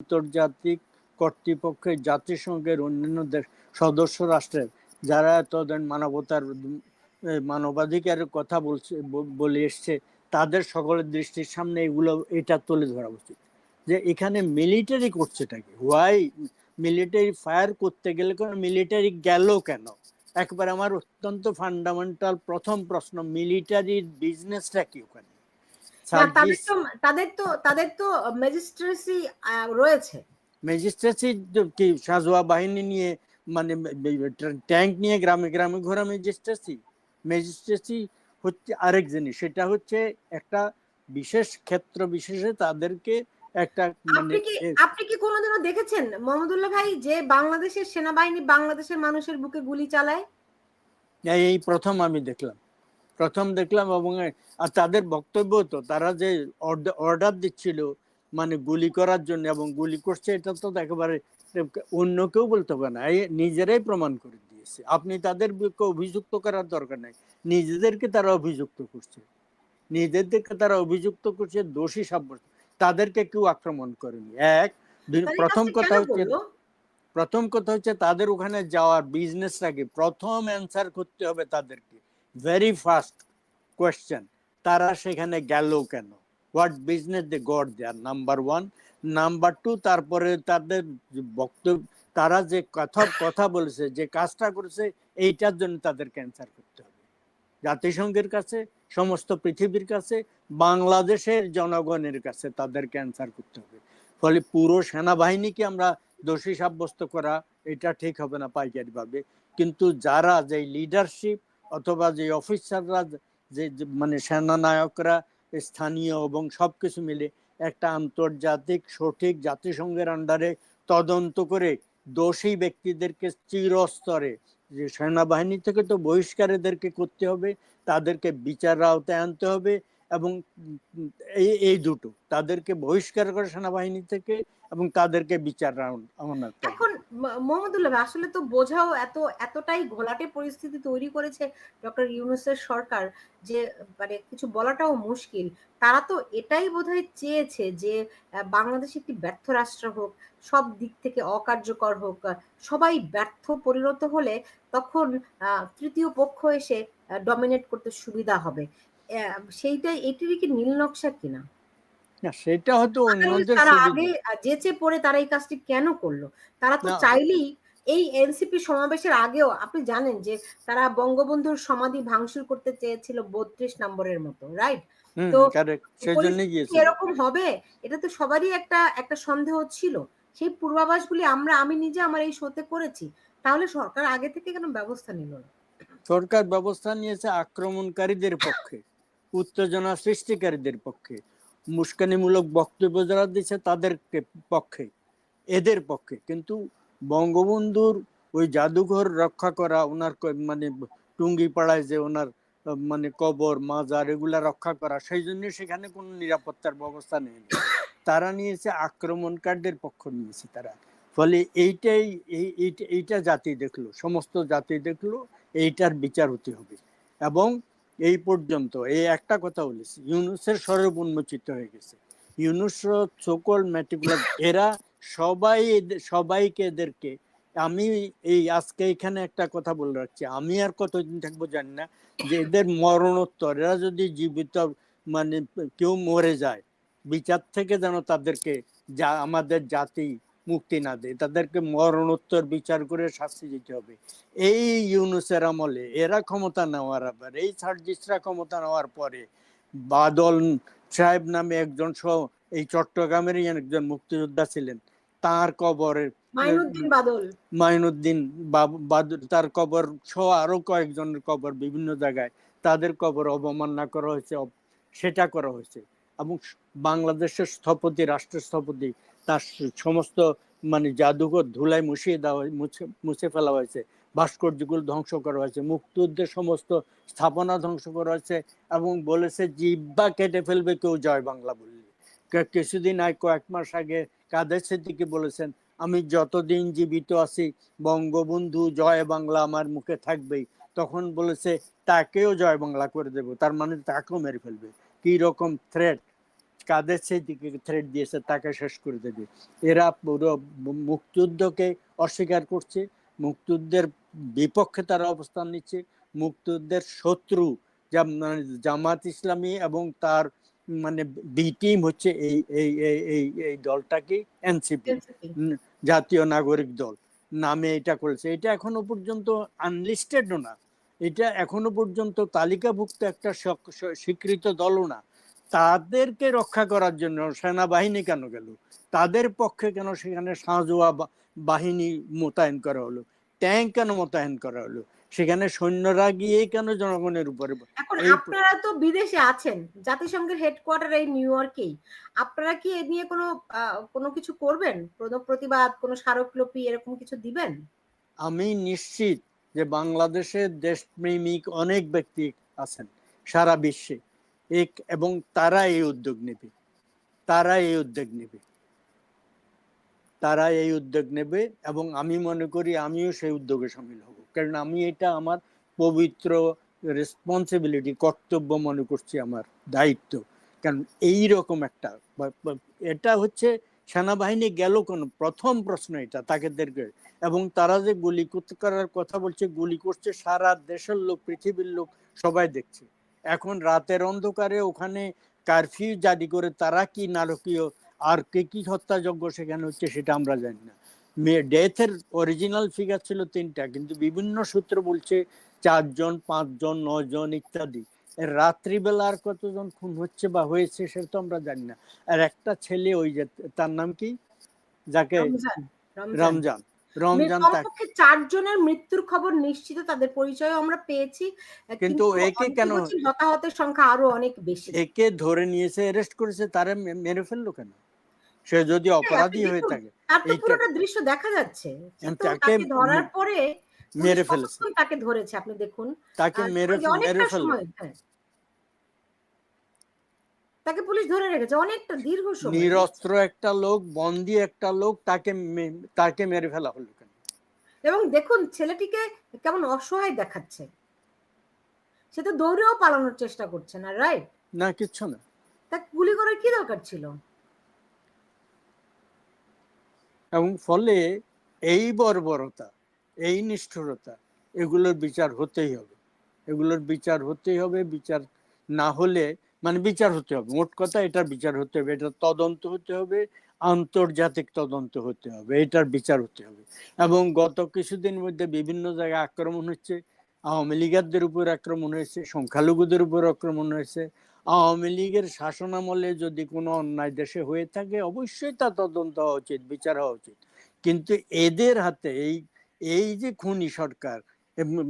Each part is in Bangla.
আন্তর্জাতিক কর্তৃপক্ষের জাতিসংঘের অন্যান্য দেশ সদস্য রাষ্ট্রের, যারা এতদিন মানবতার মানবাধিকারের কথা বলছে বলে এসছে, তাদের সকলের দৃষ্টির সামনে এগুলো, এটা তুলে ধরা উচিত। যে এখানে মিলিটারি করছেটা কি? হোয়াই মিলিটারি ফায়ার করতে গেলে কোনো? মিলিটারি গেল কেন? একবার আমার অত্যন্ত ফান্ডামেন্টাল প্রথম প্রশ্ন মিলিটারির বিজনেসটা কি ওখানে? তাদের তো তাদের তো তাদের তো ম্যাজিস্ট্রেসি রয়েছে। ম্যাজিস্ট্রেসি কি সাজোয়া বাহিনী নিয়ে মানে ট্যাঙ্ক নিয়ে গ্রামে গ্রামে ঘোরা ম্যাজিস্ট্রেসি ম্যাজিস্ট্রেসি হচ্ছে আরেক জিনিস সেটা হচ্ছে একটা বিশেষ ক্ষেত্র বিশেষে তাদেরকে একটা মানে আপনি কি আপনি কি কোনোদিনও দেখেছেন মোহাম্মদুল্লাহ ভাই যে বাংলাদেশের সেনাবাহিনী বাংলাদেশের মানুষের বুকে গুলি চালায়? এই প্রথম আমি দেখলাম। প্রথম দেখলাম এবং আর তাদের বক্তব্য তো তারা যে অর্ডার দিচ্ছিল মানে গুলি করার জন্য এবং গুলি করছে এটা তো একেবারে অন্য কেউ বলতে পারে না নিজেরাই প্রমাণ করে দিয়েছে। আপনি তাদের অভিযুক্ত করার দরকার নাই নিজেদেরকে তারা অভিযুক্ত করছে। নিজেদেরকে তারা অভিযুক্ত করছে দোষী সাব্যস্ত তাদেরকে কেউ আক্রমণ করেনি। এক প্রথম কথা হচ্ছে প্রথম কথা হচ্ছে তাদের ওখানে যাওয়ার বিজনেসটাকে প্রথম অ্যান্সার করতে হবে তাদেরকে। ভেরি ফার্স্ট কোয়েশ্চেন তারা সেখানে গেল কেন? What business they got there number one number two তারপরে তাদের বক্তব্য, তারা যে কথা কথা বলেছে, যে কাজটা করেছে, এইটার জন্য তাদের অ্যান্সার করতে হবে। জাতিসংঘের কাছে, সমস্ত পৃথিবীর কাছে, বাংলাদেশের জনগণের কাছে তাদের অ্যান্সার করতে হবে। ফলে পুরো সেনাবাহিনীকে আমরা দোষী সাব্যস্ত করা, এটা ঠিক হবে না পাইকারিভাবে। কিন্তু যারা যে লিডারশিপ অথবা যে অফিসাররা যে মানে সেনানায়করা স্থানীয় এবং সবকিছু মিলে একটা আন্তর্জাতিক সঠিক জাতিসংঘের আন্ডারে তদন্ত করে দোষী ব্যক্তিদেরকে চিরস্তরে যে সেনাবাহিনী থেকে তো বহিষ্কার এদেরকে করতে হবে, তাদেরকে বিচার আওতায় আনতে হবে এবং এই এই দুটো, তাদেরকে বহিষ্কার করে সেনাবাহিনী থেকে এবং তাদেরকে বিচার এখন মোহাম্মদুল্লাহ আসলে তো বোঝাও এত, এতটাই ঘোলাটে পরিস্থিতি তৈরি করেছে ডক্টর ইউনুসের সরকার যে মানে কিছু বলাটাও মুশকিল। তারা তো এটাই বোধহয় চেয়েছে যে বাংলাদেশ একটি ব্যর্থ রাষ্ট্র হোক, সব দিক থেকে অকার্যকর হোক সবাই ব্যর্থ পরিণত হলে তখন তৃতীয় পক্ষ এসে ডমিনেট করতে সুবিধা হবে। সেইটাই, এটিরই কি নীল নকশা কিনা? না সেটা হয়তো অন্যদের তারা আগে যেচে পড়ে তারা এই কাজটি কেন করল? তারা তো চাইলেই এই এনসিপি সমাবেশের আগেও আপনি জানেন যে তারা বঙ্গবন্ধুর সমাধি ভাঙচুর করতে চেয়েছিল বত্রিশ নম্বরের মতো রাইট? তো এরকম হবে? এটা তো সবারই একটা একটা সন্দেহ ছিল। সেই পূর্বাভাসগুলি আমরা আমি নিজে আমার এই শোতে করেছি। তাহলে সরকার আগে থেকে কেন ব্যবস্থা নিল না? সরকার ব্যবস্থা নিয়েছে আক্রমণকারীদের পক্ষে উত্তেজনা সৃষ্টিকারীদের পক্ষে। মুস্কানিমূলক বক্তব্য যারা দিচ্ছে তাদের পক্ষে, এদের পক্ষে। কিন্তু বঙ্গবন্ধুর ওই জাদুঘর রক্ষা করা, ওনার মানে টুঙ্গি পাড়ায় যে ওনার মানে কবর, মাজার এগুলা রক্ষা করা, সেই জন্য সেখানে কোনো নিরাপত্তার ব্যবস্থা নেই। তারা নিয়েছে আক্রমণকারীদের পক্ষ নিয়েছে তারা। ফলে এইটাই, এই, এইটা- এইটা জাতি দেখল, সমস্ত জাতি দেখল, এইটার বিচার হতে হবে। এবং এই পর্যন্ত, এই একটা কথা বলেছি, ইউনুসের স্বরূপ উন্মোচিত হয়ে গেছে। ইউনুস সকল ম্যাটিকুলার এরা সবাই সবাইকে এদেরকে, আমি এই আজকে এখানে একটা কথা বলে রাখছি, আমি আর কতদিন থাকব জানি না, যে এদের মরণোত্তর, এরা যদি জীবিত মানে কেউ মরে যায়, বিচার থেকে যেন তাদেরকে যা, আমাদের জাতি মুক্তি না দেয়। তাদেরকে মরণোত্তর বিচার করে শাস্তি দিতে হবে। এই ইউনুসের আমলে এরা ক্ষমতা নেওয়ার আবার এই সার্জিসরা ক্ষমতা নেওয়ার পরে বাদল সাহেব নামে একজন সহ এই চট্টগ্রামেরই একজন মুক্তিযোদ্ধা ছিলেন। তার কবরে মাইনুদ্দিন বাদল। তার কবর সহ আরও কয়েকজনের কবর বিভিন্ন জায়গায় তাদের কবর অবমাননা করা হয়েছে সেটা করা হয়েছে। এবং বাংলাদেশের স্থপতি রাষ্ট্রের স্থপতি তার সমস্ত মানে জাদুঘর ধুলায় মুছিয়ে দেওয়া মুছে ফেলা হয়েছে। ভাস্কর্যগুলো ধ্বংস করা হয়েছে। মুক্তিযুদ্ধের সমস্ত স্থাপনা ধ্বংস করা হয়েছে এবং বলেছে জিব্বা কেটে ফেলবে কেউ জয় বাংলা বললে। কিছুদিন আগে, কয়েক মাস আগে কাদের সিদ্দিকি বলেছেন, আমি যতদিন জীবিত আছি, বঙ্গবন্ধু জয় বাংলা আমার মুখে থাকবেই। তখন বলেছে, তাকেও জয় বাংলা করে দেব। তার মানে তাকেও মেরে ফেলবে। কি রকম থ্রেট কাদের সেই দিকে থ্রেড দিয়েছে তাকে শেষ করে দেবে। এরা পুরো মুক্তিযুদ্ধকে অস্বীকার করছে। মুক্তিযুদ্ধের বিপক্ষে তারা অবস্থান নিচ্ছে। মুক্তিযুদ্ধের শত্রু যা মানে জামাত ইসলামী এবং তার মানে বি টিম হচ্ছে এই এই এই এই এই দলটাকে এনসিপি জাতীয় নাগরিক দল। নামে এটা করেছে। এটা এখনও পর্যন্ত আনলিস্টেডও না। এটা এখনও পর্যন্ত তালিকাভুক্ত একটা স্বীকৃত দলও না। তাদেরকে রক্ষা করার জন্য সেনাবাহিনী কেন গেল? তাদের পক্ষে কেন সেখানে সাঁজোয়া বাহিনী মোতায়েন করা হলো? ট্যাঙ্ক কেন মোতায়েন করা হলো? সেখানে সৈন্যরা গিয়ে কেন জনগণের উপরে এখন আপনারা তো বিদেশে আছেন জাতিসংঘের হেডকোয়ার্টার এই নিউ ইয়র্কেই আপনারা কি এ নিয়ে কোনো কোনো কিছু করবেন? কোনো প্রতিবাদ কোনো স্মারকলিপি এরকম কিছু দিবেন? আমি নিশ্চিত যে বাংলাদেশের দেশপ্রেমিক অনেক ব্যক্তি আছেন সারা বিশ্বে। এক এবং তারা এই উদ্যোগ নেবে। তারা এই উদ্যোগ নেবে। তারা এই উদ্যোগ নেবে এবং আমি মনে করি আমিও সেই উদ্যোগে সামিল হব। কারণ আমি এটা আমার পবিত্র রেসপন্সিবিলিটি কর্তব্য মনে করছি আমার দায়িত্ব। কারণ এই রকম একটা এটা হচ্ছে সেনাবাহিনী গেল কোন, প্রথম প্রশ্ন এটা তাদেরকে এবং তারা যে গুলি করার কথা বলছে, গুলি করছে, সারা দেশের লোক, পৃথিবীর লোক সবাই দেখছে। এখন রাতের অন্ধকারে ওখানে কারফিউ জারি করে তারা কি নারকীয় আর কে কি হত্যাযজ্ঞ সেখানে হচ্ছে সেটা আমরা জানি না। ডেথের অরিজিনাল ফিগার ছিল তিনটা কিন্তু বিভিন্ন সূত্র বলছে চারজন পাঁচজন নজন ইত্যাদি। রাত্রিবেলা আর কতজন খুন হচ্ছে বা হয়েছে সেটা তো আমরা জানি না। আর একটা ছেলে ওই যে তার নাম কি? যাকে রমজান। রমজান কমপক্ষে চারজনের মৃত্যুর খবর নিশ্চিত তাদের পরিচয় আমরা পেয়েছি কিন্তু একে কেন- হতাহতের সংখ্যা আরও অনেক বেশি। একে ধরে নিয়েছে অ্যারেস্ট করেছে তারে মেরে ফেলল কেন? সে যদি অপরাধী হয়ে থাকে তার তো পুরোটা দৃশ্য দেখা যাচ্ছে। তাকে ধরার পরে মেরে ফেলেছে। তাকে ধরেছে আপনি দেখুন। তাকে মেরে মেরে ফেলল। হ্যাঁ। তাকে পুলিশ ধরে রেখেছে অনেকটা দীর্ঘ সময়। নিরস্ত্র একটা লোক বন্দি একটা লোক তাকে তাকে মেরে ফেলা হলো কেন? এবং দেখুন ছেলেটিকে কেমন অসহায় দেখাচ্ছে। সে তো দৌড়েও পালানোর চেষ্টা করছে না রাইট না কিচ্ছু না। তাকে গুলি করার কি দরকার ছিল? এবং ফলে এই বর্বরতা এই নিষ্ঠুরতা এগুলোর বিচার হতেই হবে। এগুলোর বিচার হতেই হবে বিচার না হলে মানে বিচার হতে হবে। মোট কথা এটার বিচার হতে হবে। এটা তদন্ত হতে হবে। আন্তর্জাতিক তদন্ত হতে হবে। এটার বিচার হতে হবে। এবং গত কিছুদিন মধ্যে বিভিন্ন জায়গায় আক্রমণ হচ্ছে আওয়ামী লীগারদের উপর আক্রমণ হয়েছে, সংখ্যালঘুদের উপর আক্রমণ হয়েছে। আওয়ামী লীগের শাসনামলে যদি কোনো অন্যায় দেশে হয়ে থাকে, অবশ্যই তা তদন্ত হওয়া উচিত, বিচার হওয়া উচিত। কিন্তু এদের হাতে এই এই যে খুনি সরকার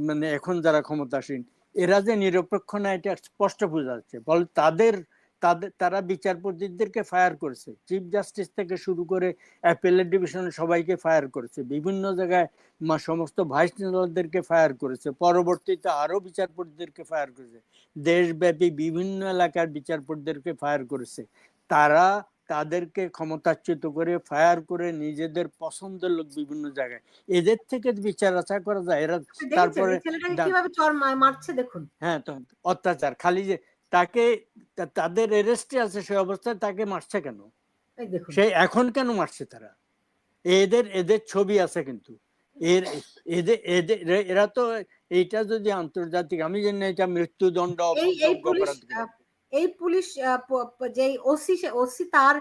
মানে এখন যারা ক্ষমতাসীন এরা যে নিরপেক্ষ না, এটা স্পষ্ট বোঝা যাচ্ছে। ফলে তাদের তাদের, তারা বিচারপতিদেরকে ফায়ার করেছে। চিফ জাস্টিস থেকে শুরু করে অ্যাপেলেট ডিভিশন সবাইকে ফায়ার করেছে। বিভিন্ন জায়গায় সমস্ত ভাইস চ্যান্সেলরদেরকে ফায়ার করেছে। পরবর্তীতে আরও বিচারপতিদেরকে ফায়ার করেছে। দেশব্যাপী বিভিন্ন এলাকার বিচারপতিদেরকে ফায়ার করেছে। তারা তাদেরকে ক্ষমতাচ্যুত করে ফায়ার করে নিজেদের পছন্দের লোক বিভিন্ন জায়গায়। এদের থেকে বিচার আশা করা যায়। এরা তারপরে মারছে দেখুন। হ্যাঁ তো অত্যাচার। খালি যে তাকে তাদের এরেস্টে আছে সে অবস্থায় তাকে মারছে কেন? সে এখন কেন মারছে তারা? এদের এদের ছবি আছে কিন্তু। এর এদের এদের এরা তো এইটা যদি আন্তর্জাতিক আমি জানি এটা মৃত্যুদণ্ড এই পুলিশ যে ওসি ওসি তার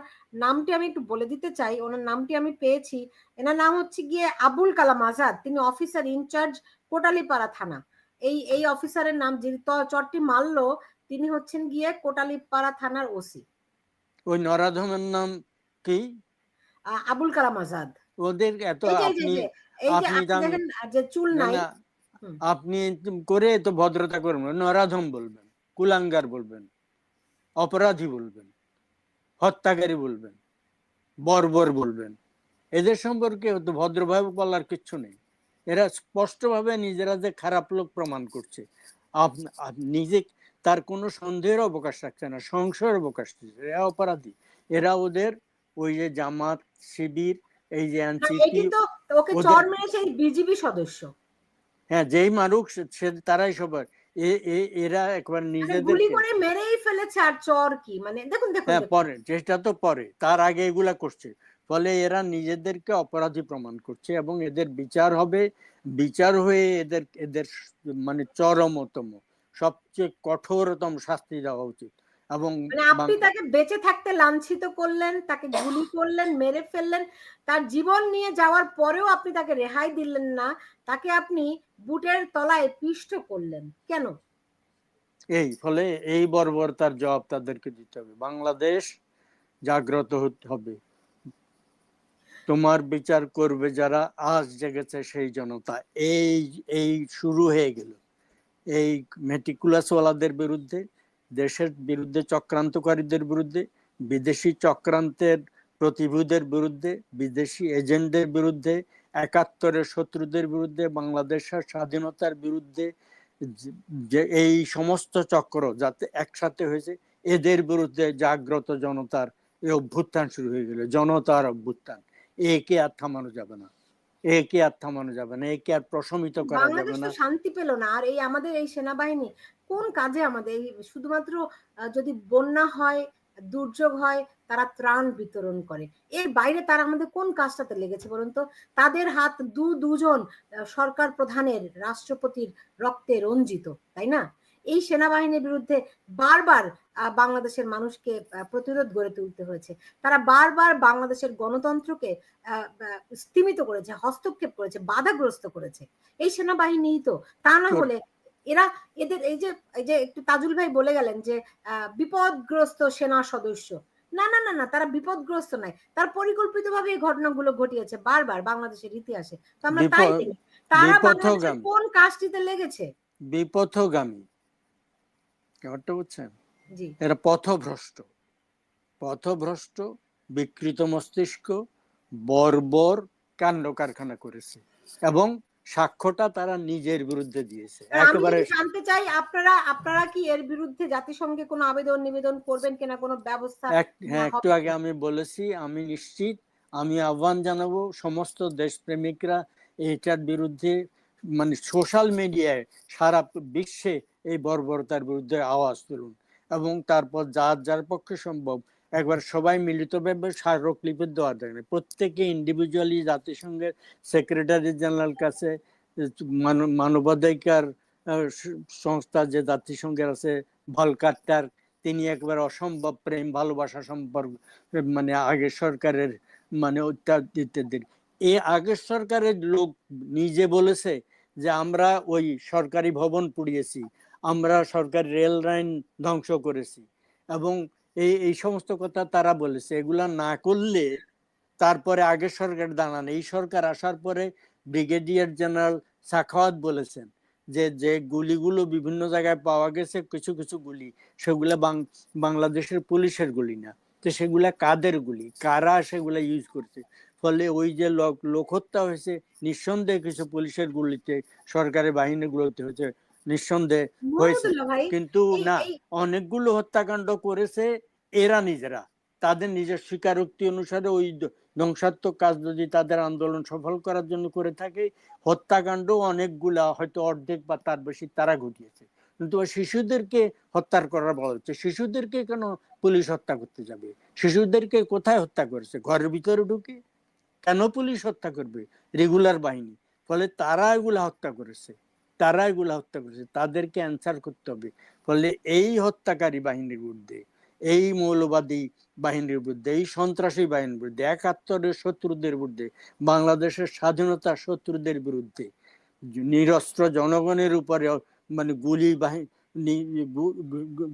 নামটি আমি একটু বলে দিতে চাই। ওনার নামটি আমি পেয়েছি। এনার নাম হচ্ছে গিয়ে আবুল কালাম আজাদ। তিনি অফিসার ইনচার্জ কোটালীপাড়া থানা। এই এই অফিসারের নাম যিনি চরটি মারলো তিনি হচ্ছেন গিয়ে কোটালীপাড়া থানার ওসি। ওই নরাধমের নাম কি? আবুল কালাম আজাদ। ওদের এত আপনি আপনি দেখেন যে চুল নাই। আপনি করে তো ভদ্রতা করবেন নরাধম বলবেন কুলাঙ্গার বলবেন। অপরাধী বলবেন হত্যাকারী বলবেন বর্বর বলবেন। এদের সম্পর্কে ভদ্রভাবে বলার কিচ্ছু নেই। এরা স্পষ্টভাবে নিজেরা যে খারাপ লোক প্রমাণ করছে নিজে তার কোনো সন্দেহের অবকাশ রাখছে না সংশয়ের অবকাশ দিচ্ছে। এরা অপরাধী। এরা ওদের ওই যে জামাত শিবির এই যে এনসিপি ওকে চর মেরেছে বিজিবি সদস্য। হ্যাঁ যেই মারুক সে- তারাই সবার এরা একবার মানে গুলি করে মেরেই ফেলেছে আর চর কি? মানে দেখুন দেখুন হ্যাঁ পরে চেষ্টা তো পরে। তার আগে এগুলা করছে। ফলে এরা নিজেদেরকে অপরাধী প্রমাণ করছে এবং এদের বিচার হবে। বিচার হয়ে এদের এদের মানে চরমতম সবচেয়ে কঠোরতম শাস্তি দেওয়া উচিত। এবং মানে আপনি তাকে বেঁচে থাকতে লাঞ্ছিত করলেন তাকে গুলি করলেন মেরে ফেললেন তার জীবন নিয়ে যাওয়ার পরেও আপনি তাকে রেহাই দিলেন না তাকে আপনি বুটের তলায় পিষ্ট করলেন। কেন? এই ফলে এই বর্বরতার জবাব তাদেরকে দিতে হবে। বাংলাদেশ জাগ্রত হতে হবে। তোমার বিচার করবে যারা আজ জেগেছে সেই জনতা। এই এই শুরু হয়ে গেল। এই মেটিকুলাস ওয়ালাদের বিরুদ্ধে দেশের বিরুদ্ধে চক্রান্তকারীদের বিরুদ্ধে, বিদেশি চক্রান্তের প্রতিভূদের বিরুদ্ধে, বিদেশি এজেন্টদের বিরুদ্ধে, একাত্তরের শত্রুদের বিরুদ্ধে, বাংলাদেশের স্বাধীনতার বিরুদ্ধে, যে- এই সমস্ত চক্র যাতে একসাথে হয়েছে, এদের বিরুদ্ধে জাগ্রত জনতার এই অভ্যুত্থান শুরু হয়ে গেল, জনতার অভ্যুত্থান। একে আর থামানো যাবে না। একে আর থামানো যাবে না একে আর প্রশমিত করা যাবে না। শান্তি পেল না আর এই আমাদের এই সেনাবাহিনী কোন কাজে আমাদের এই শুধুমাত্র যদি বন্যা হয় দুর্যোগ হয় তারা ত্রাণ বিতরণ করে। এর বাইরে তারা আমাদের কোন কাজটাতে লেগেছে বলুন তো? তাদের হাত দু দুজন সরকার প্রধানের রাষ্ট্রপতির রক্তে রঞ্জিত তাই না? এই সেনাবাহিনীর বিরুদ্ধে বারবার বাংলাদেশের মানুষকে প্রতিরোধ গড়ে তুলতে হয়েছে। তারা বারবার বাংলাদেশের গণতন্ত্রকে স্তিমিত করেছে হস্তক্ষেপ করেছে বাধাগ্রস্ত করেছে। এই সেনাবাহিনী তো তা না হলে এরা এদের এই যে এই যে একটু তাজুল ভাই বলে গেলেন যে বিপদগ্রস্ত সেনা সদস্য। না না না না তারা বিপদগ্রস্ত নাই তার পরিকল্পিতভাবে এই ঘটনাগুলো ঘটিয়েছে বারবার বাংলাদেশের ইতিহাসে। তো আমরা তাই তারা বাংলাদেশের কোন কাজটিতে লেগেছে? বিপথগামী। ব্যাপারটা বুঝছেন? এরা পথভ্রষ্ট। পথভ্রষ্ট বিকৃত মস্তিষ্ক বর্বর কাণ্ড কারখানা করেছে এবং সাক্ষ্যটা তারা নিজের বিরুদ্ধে দিয়েছে। একেবারে জানতে চাই আপনারা আপনারা কি এর বিরুদ্ধে জাতিসংঘে কোনো আবেদন নিবেদন করবেন কিনা কোনো ব্যবস্থা হ্যাঁ একটু আগে আমি বলেছি আমি নিশ্চিত আমি আহ্বান জানাব সমস্ত দেশপ্রেমিকরা এটার বিরুদ্ধে মানে সোশ্যাল মিডিয়ায় সারা বিশ্বে এই বর্বরতার বিরুদ্ধে আওয়াজ তুলুন। এবং তারপর যার যার পক্ষে সম্ভব, একবার সবাই মিলিতভাবে স্মারকলিপি দেওয়া যায় প্রত্যেকে ইন্ডিভিজুয়ালি জাতিসংঘের সেক্রেটারি জেনারেল কাছে মান- মানবাধিকার সংস্থা যে জাতিসংঘের আছে, ভলকাট্টার, তিনি একবার অসম্ভব প্রেম, ভালোবাসা সম্পর্ক মানে আগের সরকারের মানে ইত্যাদি ইত্যাদি এই আগের সরকারের লোক নিজে বলেছে যে, আমরা ওই সরকারি ভবন পুড়িয়েছি, আমরা সরকারি রেল লাইন ধ্বংস করেছি। এবং এই এই সমস্ত কথা তারা বলেছে। এগুলা না করলে তারপরে আগের সরকার দাঁড়ান এই সরকার আসার পরে ব্রিগেডিয়ার জেনারেল সাখাওয়াত বলেছেন যে যে গুলিগুলো বিভিন্ন জায়গায় পাওয়া গেছে, কিছু কিছু গুলি, সেগুলা বাংলাদেশের পুলিশের গুলি না। তো সেগুলা কাদের গুলি? কারা সেগুলা ইউজ করছে? ফলে ওই যে লোক হত্যা হয়েছে নিঃসন্দেহে কিছু পুলিশের গুলিতে সরকারি বাহিনীগুলোতে হয়েছে নিঃসন্দেহে হয়েছে। কিন্তু না অনেকগুলো হত্যাকাণ্ড করেছে এরা নিজেরা। তাদের নিজের স্বীকারোক্তি অনুসারে ওই ধ্বংসাত্মক কাজ যদি তাদের আন্দোলন সফল করার জন্য করে থাকে হত্যাকাণ্ড অনেকগুলা হয়তো অর্ধেক বা তার বেশি তারা ঘটিয়েছে। কিন্তু শিশুদেরকে হত্যার করার বলা হচ্ছে। শিশুদেরকে কেন পুলিশ হত্যা করতে যাবে? শিশুদেরকে কোথায় হত্যা করেছে? ঘরের ভিতরে ঢুকে? কেন পুলিশ হত্যা করবে? রেগুলার বাহিনী। ফলে তারা এগুলা হত্যা করেছে। তারা এগুলা হত্যা করেছে। তাদেরকে অ্যান্সার করতে হবে। ফলে এই হত্যাকারী বাহিনীর বিরুদ্ধে, এই মৌলবাদী বাহিনীর বিরুদ্ধে, এই সন্ত্রাসী বাহিনীর বিরুদ্ধে, একাত্তরের শত্রুদের বিরুদ্ধে, বাংলাদেশের স্বাধীনতা শত্রুদের বিরুদ্ধে, নিরস্ত্র জনগণের উপরে মানে গুলি বাহিনী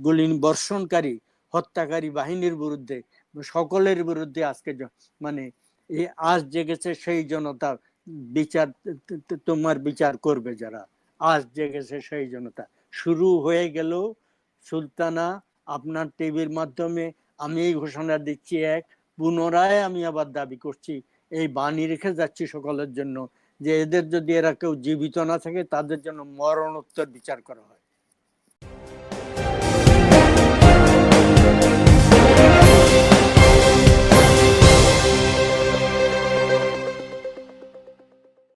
গুলি বর্ষণকারী হত্যাকারী বাহিনীর বিরুদ্ধে, সকলের বিরুদ্ধে আজকে মানে আজ জেগেছে সেই জনতা, বিচার, তোমার বিচার করবে যারা। আজ জেগেছে সেই জনতা। শুরু হয়ে গেল সুলতানা, আপনার টিভির মাধ্যমে আমি এই ঘোষণা দিচ্ছি এক, পুনরায় আমি আবার দাবি করছি, এই বাণী রেখে যাচ্ছি সকলের জন্য যে এদের যদি এরা কেউ জীবিত না থাকে, তাদের জন্য মরণোত্তর বিচার করা হয়।